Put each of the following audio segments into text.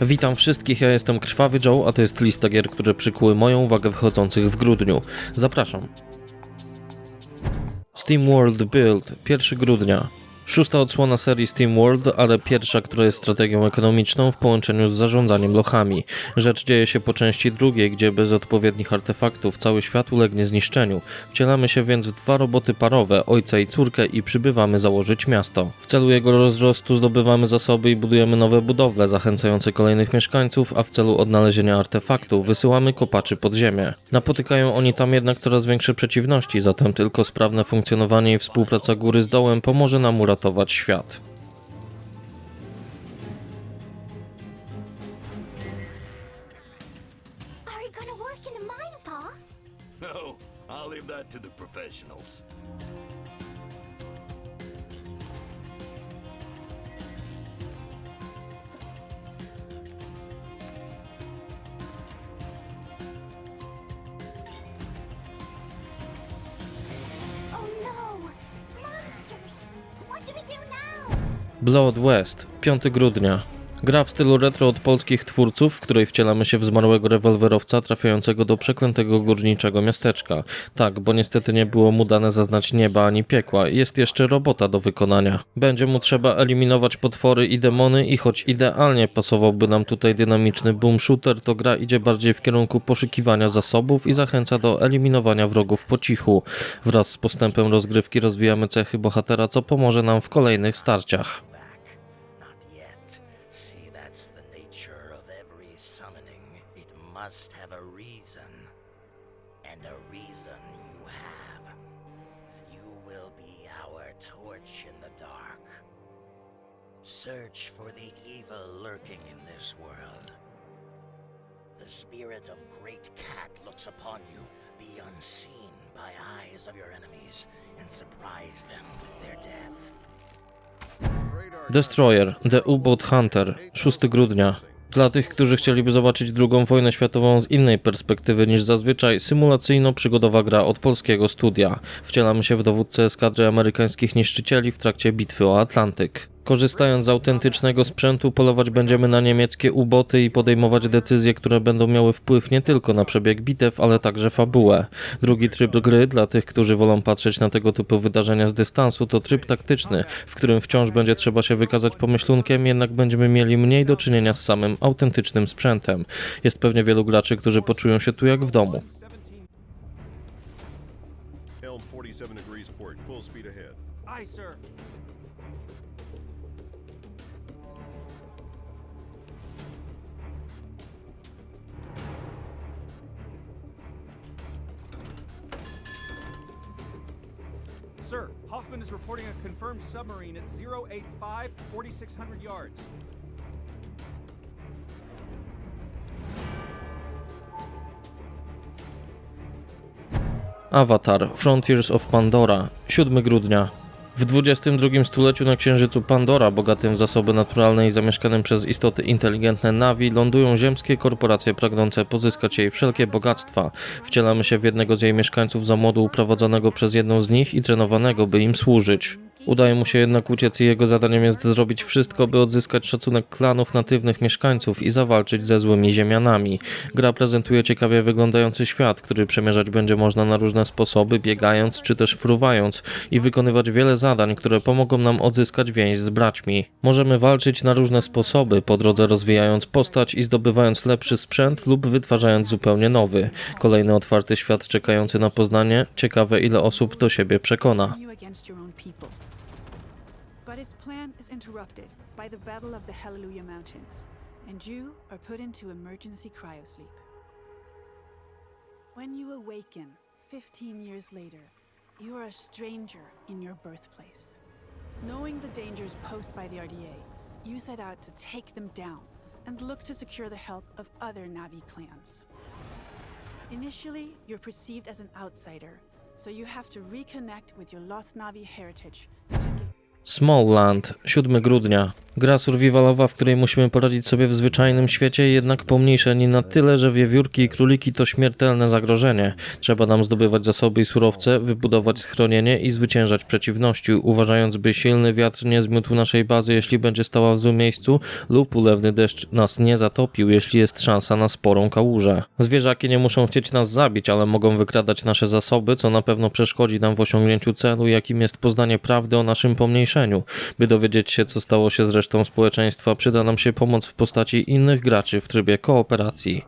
Witam wszystkich, ja jestem Krwawy Joe, a to jest lista gier, które przykuły moją uwagę wychodzących w grudniu. Zapraszam. Steam World Build, 1 grudnia. Szósta odsłona serii Steam World, ale pierwsza, która jest strategią ekonomiczną w połączeniu z zarządzaniem lochami. Rzecz dzieje się po części drugiej, gdzie bez odpowiednich artefaktów cały świat ulegnie zniszczeniu. Wcielamy się więc w dwa roboty parowe, ojca i córkę i przybywamy założyć miasto. W celu jego rozrostu zdobywamy zasoby i budujemy nowe budowle zachęcające kolejnych mieszkańców, a w celu odnalezienia artefaktów wysyłamy kopaczy pod ziemię. Napotykają oni tam jednak coraz większe przeciwności, zatem tylko sprawne funkcjonowanie i współpraca góry z dołem pomoże nam uratować świat. Are you gonna work in a mine, Pa? No, I'll leave that to the professionals. Blood West, 5 grudnia. Gra w stylu retro od polskich twórców, w której wcielamy się w zmarłego rewolwerowca trafiającego do przeklętego górniczego miasteczka. Tak, bo niestety nie było mu dane zaznać nieba ani piekła. Jest jeszcze robota do wykonania. Będzie mu trzeba eliminować potwory i demony i choć idealnie pasowałby nam tutaj dynamiczny boom shooter, to gra idzie bardziej w kierunku poszukiwania zasobów i zachęca do eliminowania wrogów po cichu. Wraz z postępem rozgrywki rozwijamy cechy bohatera, co pomoże nam w kolejnych starciach. Reason. And a reason you have. You will be our torch in the dark. Search for the evil lurking in this world. The spirit of Great Cat looks upon you. Be unseen by eyes of your enemies and surprise them with their death. Destroyer, The U-Boat Hunter, 6 grudnia. Dla tych, którzy chcieliby zobaczyć II wojnę światową z innej perspektywy niż zazwyczaj, symulacyjno-przygodowa gra od polskiego studia. Wcielamy się w dowódcę eskadry amerykańskich niszczycieli w trakcie bitwy o Atlantyk. Korzystając z autentycznego sprzętu, polować będziemy na niemieckie uboty i podejmować decyzje, które będą miały wpływ nie tylko na przebieg bitew, ale także fabułę. Drugi tryb gry dla tych, którzy wolą patrzeć na tego typu wydarzenia z dystansu, to tryb taktyczny, w którym wciąż będzie trzeba się wykazać pomyślunkiem, jednak będziemy mieli mniej do czynienia z samym autentycznym sprzętem. Jest pewnie wielu graczy, którzy poczują się tu jak w domu. Helm 47 degrees port, full speed ahead. Aye, sir. Sir, Hoffman is reporting a confirmed submarine at 085 4600 yards. Avatar Frontiers of Pandora 7 grudnia. W XXI stuleciu na księżycu Pandora, bogatym w zasoby naturalne i zamieszkanym przez istoty inteligentne Navi, lądują ziemskie korporacje pragnące pozyskać jej wszelkie bogactwa. Wcielamy się w jednego z jej mieszkańców za młodu uprowadzonego przez jedną z nich i trenowanego, by im służyć. Udaje mu się jednak uciec i jego zadaniem jest zrobić wszystko, by odzyskać szacunek klanów natywnych mieszkańców i zawalczyć ze złymi ziemianami. Gra prezentuje ciekawie wyglądający świat, który przemierzać będzie można na różne sposoby, biegając czy też fruwając i wykonywać wiele zadań, które pomogą nam odzyskać więź z braćmi. Możemy walczyć na różne sposoby, po drodze rozwijając postać i zdobywając lepszy sprzęt lub wytwarzając zupełnie nowy. Kolejny otwarty świat czekający na poznanie, ciekawe ile osób do siebie przekona. But its plan is interrupted by the Battle of the Hallelujah Mountains, and you are put into emergency cryosleep. When you awaken 15 years later, you are a stranger in your birthplace. Knowing the dangers posed by the RDA, you set out to take them down and look to secure the help of other Navi clans. Initially, you're perceived as an outsider, so you have to reconnect with your lost Navi heritage Smallland, 7 grudnia. Gra survivalowa, w której musimy poradzić sobie w zwyczajnym świecie, jednak pomniejszeni na tyle, że wiewiórki i króliki to śmiertelne zagrożenie. Trzeba nam zdobywać zasoby i surowce, wybudować schronienie i zwyciężać przeciwności, uważając, by silny wiatr nie zmiótł naszej bazy, jeśli będzie stała w złym miejscu, lub ulewny deszcz nas nie zatopił, jeśli jest szansa na sporą kałużę. Zwierzaki nie muszą chcieć nas zabić, ale mogą wykradać nasze zasoby, co na pewno przeszkodzi nam w osiągnięciu celu, jakim jest poznanie prawdy o naszym pomniejszeniu. By dowiedzieć się, co stało się z resztą społeczeństwa, przyda nam się pomoc w postaci innych graczy w trybie kooperacji.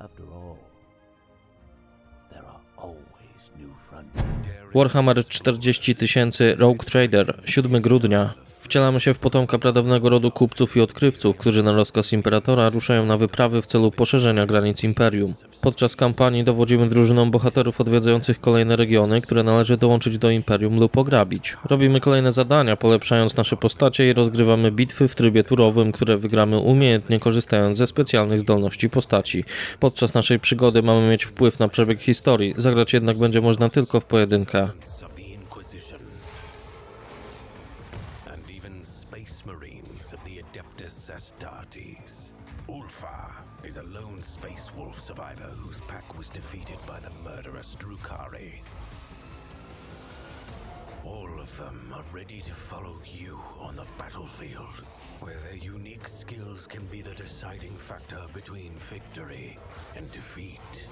After all, Warhammer 40 tysięcy Rogue Trader, 7 grudnia. Wcielamy się w potomka pradawnego rodu kupców i odkrywców, którzy na rozkaz Imperatora ruszają na wyprawy w celu poszerzenia granic Imperium. Podczas kampanii dowodzimy drużyną bohaterów odwiedzających kolejne regiony, które należy dołączyć do Imperium lub ograbić. Robimy kolejne zadania, polepszając nasze postacie i rozgrywamy bitwy w trybie turowym, które wygramy umiejętnie korzystając ze specjalnych zdolności postaci. Podczas naszej przygody mamy mieć wpływ na przebieg historii, zagrać jednak będzie można tylko w pojedynkę. The Drukari. All of them are ready to follow you on the battlefield, where their unique skills can be the deciding factor between victory and defeat.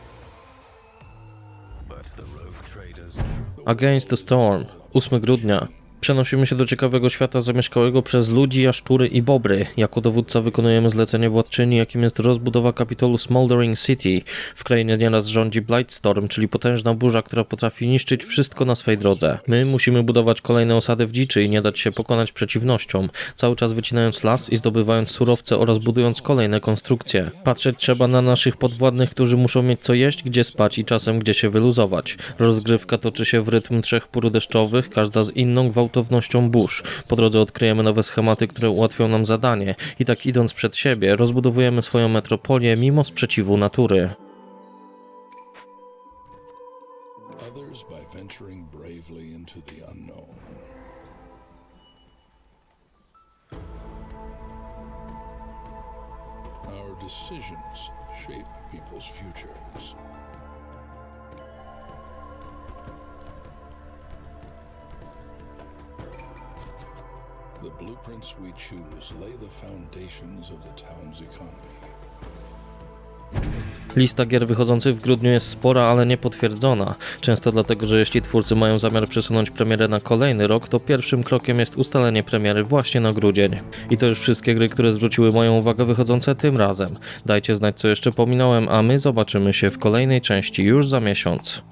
Against the Storm, 8 grudnia. Przenosimy się do ciekawego świata zamieszkałego przez ludzi, jaszczury i bobry. Jako dowódca wykonujemy zlecenie władczyni, jakim jest rozbudowa kapitolu Smoldering City. W krainie nieraz rządzi Blightstorm, czyli potężna burza, która potrafi niszczyć wszystko na swej drodze. My musimy budować kolejne osady w dziczy i nie dać się pokonać przeciwnościom, cały czas wycinając las i zdobywając surowce oraz budując kolejne konstrukcje. Patrzeć trzeba na naszych podwładnych, którzy muszą mieć co jeść, gdzie spać i czasem gdzie się wyluzować. Rozgrywka toczy się w rytm trzech pór deszczowych, każda z inną gwałtownością burz. Po drodze odkryjemy nowe schematy, które ułatwią nam zadanie i tak idąc przed siebie, rozbudowujemy swoją metropolię mimo sprzeciwu natury. decisions shape people's futures. The blueprints we choose lay the foundations of the town's economy. Lista gier wychodzących w grudniu jest spora, ale nie potwierdzona. Często dlatego, że jeśli twórcy mają zamiar przesunąć premierę na kolejny rok, to pierwszym krokiem jest ustalenie premiery właśnie na grudzień. I to już wszystkie gry, które zwróciły moją uwagę wychodzące tym razem. Dajcie znać, co jeszcze pominąłem, a my zobaczymy się w kolejnej części już za miesiąc.